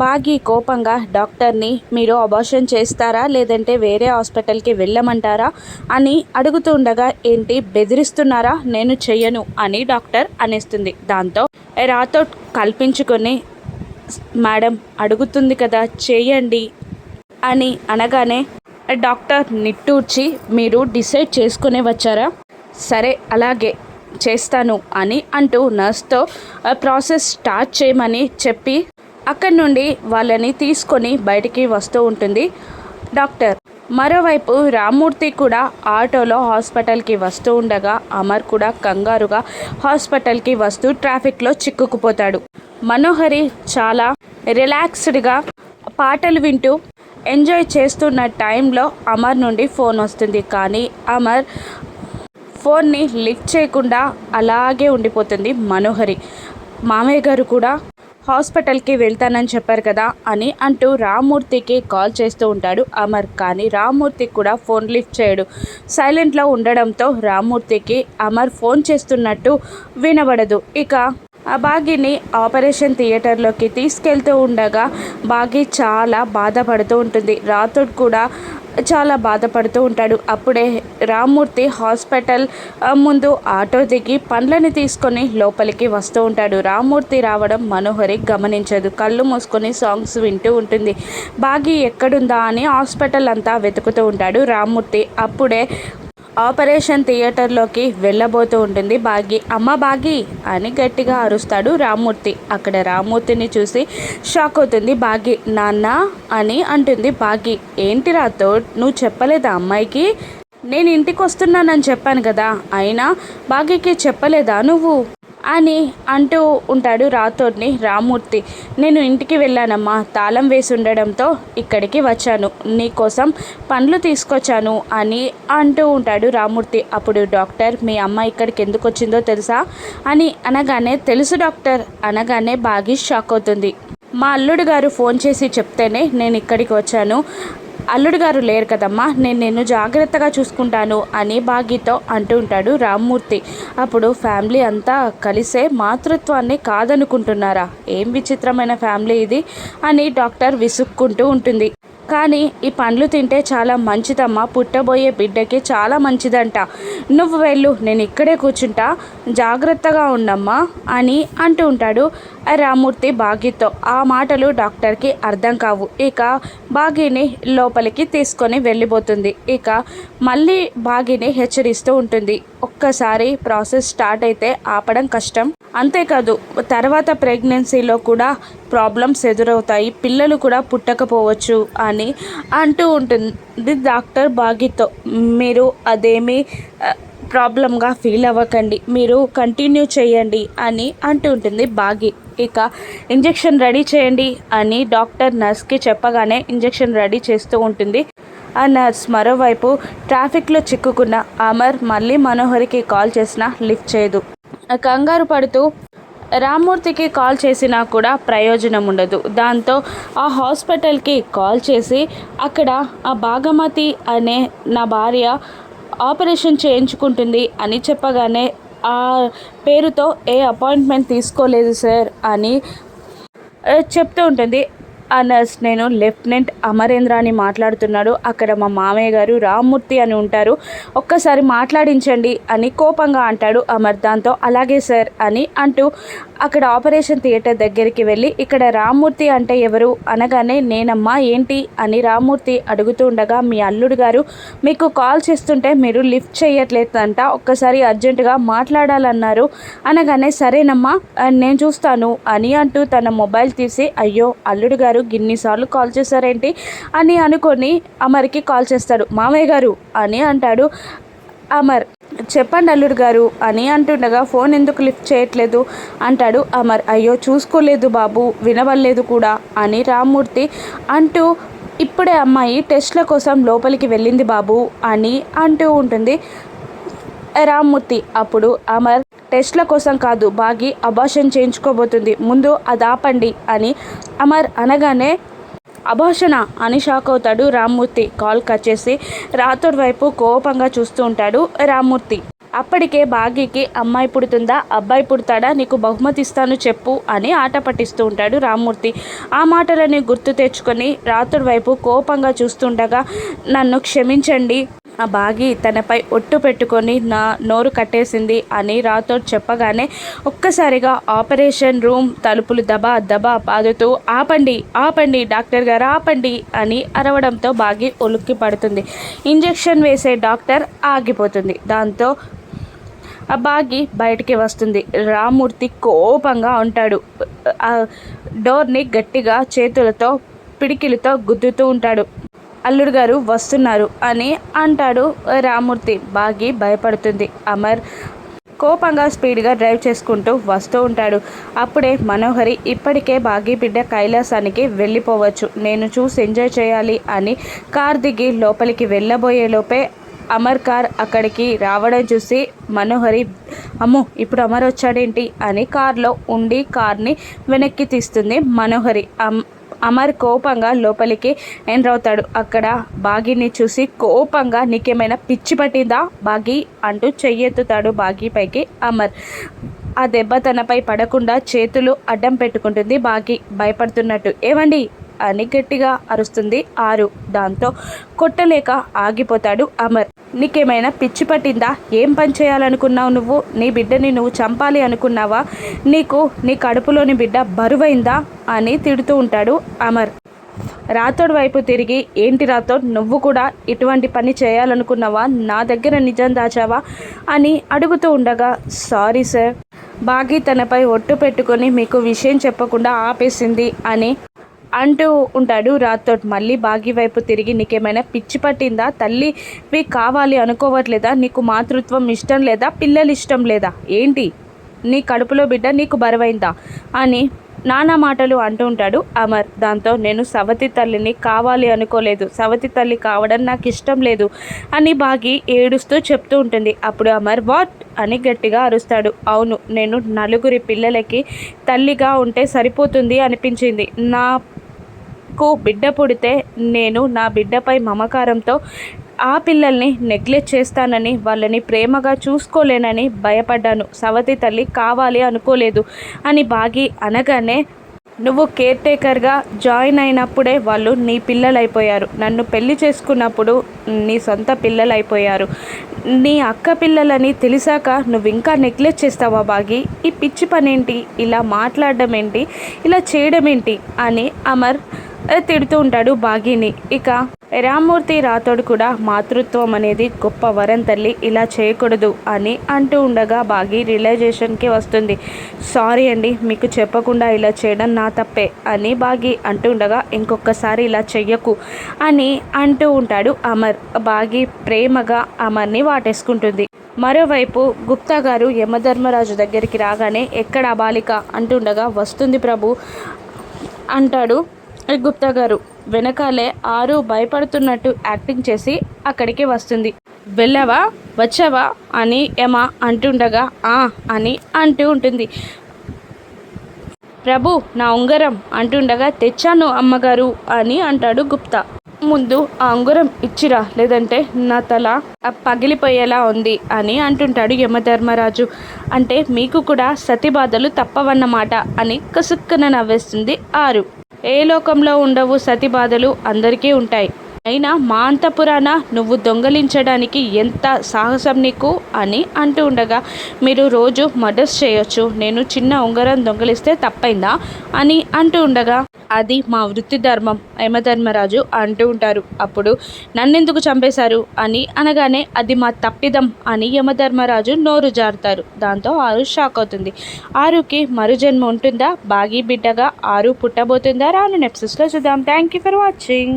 బాగి కోపంగా డాక్టర్ని మీరు అబార్షన్ చేస్తారా? లేదంటే వేరే హాస్పిటల్కి వెళ్ళమంటారా? అని అడుగుతుండగా ఏంటి బెదిరిస్తున్నారా? నేను చెయ్యను అని డాక్టర్ అనేస్తుంది. దాంతో రాతో కల్పించుకొని మేడం అడుగుతుంది కదా చేయండి అని అనగానే డాక్టర్ నిట్టూర్చి మీరు డిసైడ్ చేసుకునే వచ్చారా? సరే అలాగే చేస్తాను అని అంటూ నర్స్తో ప్రాసెస్ స్టార్ట్ చేయమని చెప్పి అక్కడి నుండి వాళ్ళని తీసుకొని బయటికి వస్తూ ఉంటుంది. డాక్టర్ మరోవైపు రామ్మూర్తి కూడా ఆటోలో హాస్పిటల్కి వస్తూ ఉండగా అమర్ కూడా కంగారుగా హాస్పిటల్కి వస్తూ ట్రాఫిక్లో చిక్కుకుపోతాడు. మనోహరి చాలా రిలాక్స్డ్గా పాటలు వింటూ ఎంజాయ్ చేస్తున్న టైంలో అమర్ నుండి ఫోన్ వస్తుంది. కానీ అమర్ ఫోన్ని లిఫ్ట్ చేయకుండా అలాగే ఉండిపోతుంది మనోహరి. మామయ్య గారు కూడా హాస్పిటల్కి వెళ్తానని చెప్పారు కదా అని అంటూ రామ్మూర్తికి కాల్ చేస్తూ ఉంటాడు అమర్. కానీ రామ్మూర్తి కూడా ఫోన్ లిఫ్ట్ చేయడు. సైలెంట్లో ఉండడంతో రామ్మూర్తికి అమర్ ఫోన్ చేస్తున్నట్టు వినబడదు. ఇక ఆ బాగిని ఆపరేషన్ థియేటర్లోకి తీసుకెళ్తూ ఉండగా బాగి చాలా బాధపడుతూ ఉంటుంది. రాథోడ్ కూడా చాలా బాధపడుతూ ఉంటాడు. అప్పుడే రామ్మూర్తి హాస్పిటల్ ముందు ఆటో దిగి పండ్లని తీసుకొని లోపలికి వస్తూ ఉంటాడు. రామ్మూర్తి రావడం మనోహరి గమనించదు. కళ్ళు మూసుకొని సాంగ్స్ వింటూ ఉంటుంది. బాగి ఎక్కడుందా అని హాస్పిటల్ అంతా వెతుకుతూ ఉంటాడు రామ్మూర్తి. అప్పుడే ఆపరేషన్ థియేటర్లోకి వెళ్ళబోతూ ఉంటుంది. బాగి అమ్మ బాగి అని గట్టిగా అరుస్తాడు రామ్మూర్తి. అక్కడ రామ్మూర్తిని చూసి షాక్ అవుతుంది. బాగి నాన్న అని అంటుంది. బాగి ఏంటి రాతో నువ్వు చెప్పలేదా అమ్మాయికి? నేను ఇంటికి వస్తున్నానని చెప్పాను కదా. అయినా బాగికి చెప్పలేదా నువ్వు? అని అంటూ ఉంటాడు రాథోడ్ని రామూర్తి. నేను ఇంటికి వెళ్ళానమ్మా. తాళం వేసి ఉండడంతో ఇక్కడికి వచ్చాను. నీకోసం పండ్లు తీసుకొచ్చాను అని అంటూ ఉంటాడు రామూర్తి. అప్పుడు డాక్టర్ మీ అమ్మ ఇక్కడికి ఎందుకు వచ్చిందో తెలుసా? అని అనగానే తెలుసు డాక్టర్ అనగానే బాగా షాక్ అవుతుంది. మా అల్లుడు గారు ఫోన్ చేసి చెప్తేనే నేను ఇక్కడికి వచ్చాను. అల్లుడు గారు లేరు కదమ్మా నేను నిన్ను జాగ్రత్తగా చూసుకుంటాను అని భాగ్యతో అంటూ ఉంటాడు రామ్మూర్తి. అప్పుడు ఫ్యామిలీ అంతా కలిసే మాతృత్వాన్ని కాదనుకుంటున్నారా? ఏం విచిత్రమైన ఫ్యామిలీ ఇది అని డాక్టర్ విసుక్కుంటూ ఉంటుంది. కానీ ఈ పండ్లు తింటే చాలా మంచిదమ్మా. పుట్టబోయే బిడ్డకి చాలా మంచిదంట. నువ్వు వెళ్ళు నేను ఇక్కడే కూర్చుంటా. జాగ్రత్తగా ఉండమ్మా అని అంటూ ఉంటాడు రామూర్తి బాగితో ఆ మాటలు డాక్టర్కి అర్థం కావు. ఇక బాగిని లోపలికి తీసుకొని వెళ్ళిపోతుంది. ఇక మళ్ళీ బాగిని హెచ్చరిస్తూ ఉంటుంది. ఒక్కసారి ప్రాసెస్ స్టార్ట్ అయితే ఆపడం కష్టం. అంతేకాదు తర్వాత ప్రెగ్నెన్సీలో కూడా ప్రాబ్లమ్స్ ఎదురవుతాయి పిల్లలు కూడా పుట్టకపోవచ్చు అని అంటూ ఉంటుంది డాక్టర్ బాగితో. మీరు అదేమీ ప్రాబ్లంగా ఫీల్ అవ్వకండి మీరు కంటిన్యూ చేయండి అని అంటూ ఉంటుంది బాగి. ఇక ఇంజెక్షన్ రెడీ చేయండి అని డాక్టర్ నర్స్కి చెప్పగానే ఇంజెక్షన్ రెడీ చేస్తూ ఉంటుంది. ఆ నర్స్ మరోవైపు ట్రాఫిక్లో చిక్కుకున్న అమర్ మళ్ళీ మనోహరికి కాల్ చేసినా లిఫ్ట్ చేయదు. కంగారు పడుతూ రామ్మూర్తికి కాల్ చేసినా కూడా ప్రయోజనం ఉండదు. దాంతో ఆ హాస్పిటల్కి కాల్ చేసి అక్కడ ఆ భాగమతి అనే నా భార్య ఆపరేషన్ చేయించుకుంటుంది అని చెప్పగానే ఆ పేరుతో ఏ అపాయింట్మెంట్ తీసుకోలేదు సార్ అని చెప్తూ ఉంటుంది. ఆ నర్స్ నేను లెఫ్టినెంట్ అమరేంద్ర అని మాట్లాడుతున్నాడు. అక్కడ మా మామయ్య గారు రామ్మూర్తి అని ఉంటారు. ఒక్కసారి మాట్లాడించండి అని కోపంగా అంటాడు అమర్. దాంతో అలాగే సార్ అని అంటూ అక్కడ ఆపరేషన్ థియేటర్ దగ్గరికి వెళ్ళి ఇక్కడ రామ్మూర్తి అంటే ఎవరు అనగానే నేనమ్మా ఏంటి అని రామ్మూర్తి అడుగుతూ ఉండగా మీ అల్లుడు గారు మీకు కాల్ చేస్తుంటే మీరు లిఫ్ట్ చేయట్లేదంట ఒక్కసారి అర్జెంటుగా మాట్లాడాలన్నారు అనగానే సరేనమ్మా నేను చూస్తాను అని అంటూ తన మొబైల్ తీసి అయ్యో అల్లుడు గారు గిన్నిసార్లు కాల్ చేశారేంటి? అని అనుకొని అమర్కి కాల్ చేస్తాడు. మామయ్య గారు అని అంటాడు అమర్. చెప్పండి అల్లుడు గారు అని అంటుండగా ఫోన్ ఎందుకు లిఫ్ట్ చేయట్లేదు? అంటాడు అమర్. అయ్యో చూసుకోలేదు బాబు వినవలేదు కూడా అని రామ్మూర్తి అంటూ ఇప్పుడే అమ్మాయి టెస్ట్ల కోసం లోపలికి వెళ్ళింది బాబు అని అంటూ ఉంటుంది రామ్మూర్తి. అప్పుడు అమర్ టెస్ట్ల కోసం కాదు బాగి అబార్షన్ చేయించుకోబోతుంది. ముందు అది ఆపండి అని అమర్ అనగానే అభాషణ అని షాక్ అవుతాడు రామ్మూర్తి. కాల్ కట్ చేసి రాథోడ్ వైపు కోపంగా చూస్తూ ఉంటాడు రామ్మూర్తి. అప్పటికే బాగీకి అమ్మాయి పుడుతుందా అబ్బాయి పుడతాడా నీకు బహుమతి ఇస్తాను చెప్పు అని ఆట పట్టిస్తూ ఉంటాడు రామ్మూర్తి. ఆ మాటలని గుర్తు తెచ్చుకొని రాతుడి వైపు కోపంగా చూస్తుండగా నన్ను క్షమించండి ఆ బాగి తనపై ఒట్టు పెట్టుకొని నా నోరు కట్టేసింది అని రాతో చెప్పగానే ఒక్కసారిగా ఆపరేషన్ రూమ్ తలుపులు దబా దబా బాదుతూ ఆపండి ఆపండి డాక్టర్ గారు ఆపండి అని అరవడంతో బాగి ఉలుక్కి పడుతుంది. ఇంజెక్షన్ వేసే డాక్టర్ ఆగిపోతుంది. దాంతో ఆ బాగి బయటికి వస్తుంది. రామూర్తి కోపంగా ఉంటాడు. ఆ డోర్ని గట్టిగా చేతులతో పిడికిలతో గుద్దుతూ ఉంటాడు. అల్లుడు గారు వస్తున్నారు అని అంటాడు రామూర్తి. బాగి భయపడుతుంది. అమర్ కోపంగా స్పీడ్గా డ్రైవ్ చేసుకుంటూ వస్తూ ఉంటాడు. అప్పుడే మనోహరి ఇప్పటికే బాగి బిడ్డ కైలాసానికి వెళ్ళిపోవచ్చు. నేను చూసి ఎంజాయ్ చేయాలి అని కార్ దిగి లోపలికి వెళ్ళబోయేలోపే అమర్ కార్ అక్కడికి రావడం చూసి మనోహరి అమ్మో ఇప్పుడు అమర్ వచ్చాడేంటి? అని కార్లో ఉండి కార్ని వెనక్కి తీస్తుంది మనోహరి. అమర్ కోపంగా లోపలికి ఎంటర్ అవుతాడు అక్కడ బాగీని చూసి కోపంగా నీకేమైనా పిచ్చి పట్టిందా? బాగీ అంటూ చెయ్యెత్తుతాడు బాగీ పైకి అమర్. ఆ దెబ్బ తనపై పడకుండా చేతులు అడ్డం పెట్టుకుంటుంది బాగి. భయపడుతున్నట్టు ఏవండి? అని గట్టిగా అరుస్తుంది ఆరు. దాంతో కొట్టలేక ఆగిపోతాడు అమర్. నీకేమైనా పిచ్చి పట్టిందా? ఏం పని చేయాలనుకున్నావు నువ్వు? నీ బిడ్డని నువ్వు చంపాలి అనుకున్నావా? నీకు నీ కడుపులోని బిడ్డ బరువైందా? అని తిడుతూ ఉంటాడు అమర్. రాథోడ్ వైపు తిరిగి ఏంటి రాథోడ్? నువ్వు కూడా ఇటువంటి పని చేయాలనుకున్నావా? నా దగ్గర నిజం దాచావా? అని అడుగుతూ ఉండగా సారీ సార్ బాగి తనపై ఒట్టు పెట్టుకొని మీకు విషయం చెప్పకుండా ఆపేసింది అని అంటూ ఉంటాడు. రాతోట్ మళ్ళీ బాగి వైపు తిరిగి నీకేమైనా పిచ్చి పట్టిందా? తల్లివి కావాలి అనుకోవట్లేదా? నీకు మాతృత్వం ఇష్టం లేదా? పిల్లలు ఇష్టం లేదా? ఏంటి? నీ కడుపులో బిడ్డ నీకు బరువైందా? అని నానా మాటలు అంటూ ఉంటాడు. అమర్ దాంతో నేను సవతి తల్లిని కావాలి అనుకోలేదు. సవతి తల్లి కావడం నాకు ఇష్టం లేదు అని బాగి ఏడుస్తూ చెప్తూ ఉంటుంది. అప్పుడు అమర్ వాట్? అని గట్టిగా అరుస్తాడు. అవును నేను నలుగురి పిల్లలకి తల్లిగా ఉంటే సరిపోతుంది అనిపించింది. నా నాకు బిడ్డ పుడితే నేను నా బిడ్డపై మమకారంతో ఆ పిల్లల్ని నెగ్లెక్ట్ చేస్తానని వాళ్ళని ప్రేమగా చూసుకోలేనని భయపడ్డాను. సవతి తల్లి కావాలి అనుకోలేదు అని బాగి అనగానే నువ్వు కేర్ టేకర్గా జాయిన్ అయినప్పుడే వాళ్ళు నీ పిల్లలైపోయారు. నన్ను పెళ్ళి చేసుకున్నప్పుడు నీ సొంత పిల్లలైపోయారు. నీ అక్క పిల్లలని తెలిసాక నువ్వు ఇంకా నెగ్లెక్ట్ చేస్తావా బాగి? ఈ పిచ్చి పనేంటి? ఇలా మాట్లాడడం ఏంటి ఇలా చేయడం ఏంటి అని అమర్ తిడుతూ ఉంటాడు బాగిని. ఇక రామ్మూర్తి రాతోడు కూడా మాతృత్వం అనేది గొప్ప వరం తల్లి ఇలా చేయకూడదు అని అంటూ ఉండగా బాగి రియలైజేషన్కి వస్తుంది. సారీ అండి మీకు చెప్పకుండా ఇలా చేయడం నా తప్పే అని బాగి అంటూ ఉండగా ఇంకొకసారి ఇలా చెయ్యకు అని అంటూ ఉంటాడు అమర్. బాగి ప్రేమగా అమర్ని వాటేసుకుంటుంది. మరోవైపు గుప్తా గారు యమధర్మరాజు దగ్గరికి రాగానే ఎక్కడ బాలిక? అంటుండగా వస్తుంది ప్రభు అంటాడు. గుప్తా గారు వెనకాలే ఆరు భయపడుతున్నట్టు యాక్టింగ్ చేసి అక్కడికి వస్తుంది. వెళ్ళావా? వచ్చావా? అని ఎమ అంటుండగా ఆ అని అంటూ ఉంటుంది. ప్రభు నా ఉంగరం అంటుండగా తెచ్చాను అమ్మగారు అని అంటాడు గుప్తా. ముందు ఆ ఉంగరం ఇచ్చిరా లేదంటే నా తల పగిలిపోయేలా ఉంది అని అంటుంటాడు యమధర్మరాజు అంటే మీకు కూడా సతి బాధలు తప్పవన్నమాట అని కసుక్కున నవ్వేస్తుంది ఆరు. ఏ లోకంలో ఉండవు సతి బాధలు అందరికీ ఉంటాయి. అయినా మా అంతపురాన నువ్వు దొంగలించడానికి ఎంత సాహసం నీకు అని అంటూ ఉండగా మీరు రోజు మర్డర్స్ చేయొచ్చు నేను చిన్న ఉంగరం దొంగలిస్తే తప్పైందా అని అంటూ ఉండగా అది మా వృత్తి ధర్మం యమధర్మరాజు అంటూ ఉంటారు. అప్పుడు నన్నెందుకు చంపేశారు అని అనగానే అది మా తప్పిదం అని యమధర్మరాజు నోరు జారుతారు. దాంతో ఆరు షాక్ అవుతుంది. ఆరుకి మరుజన్మ ఉంటుందా? బాగీ బిడ్డగా ఆరు పుట్టబోతుందా? రాను నెప్సెస్లో చూద్దాం. Thank you for watching.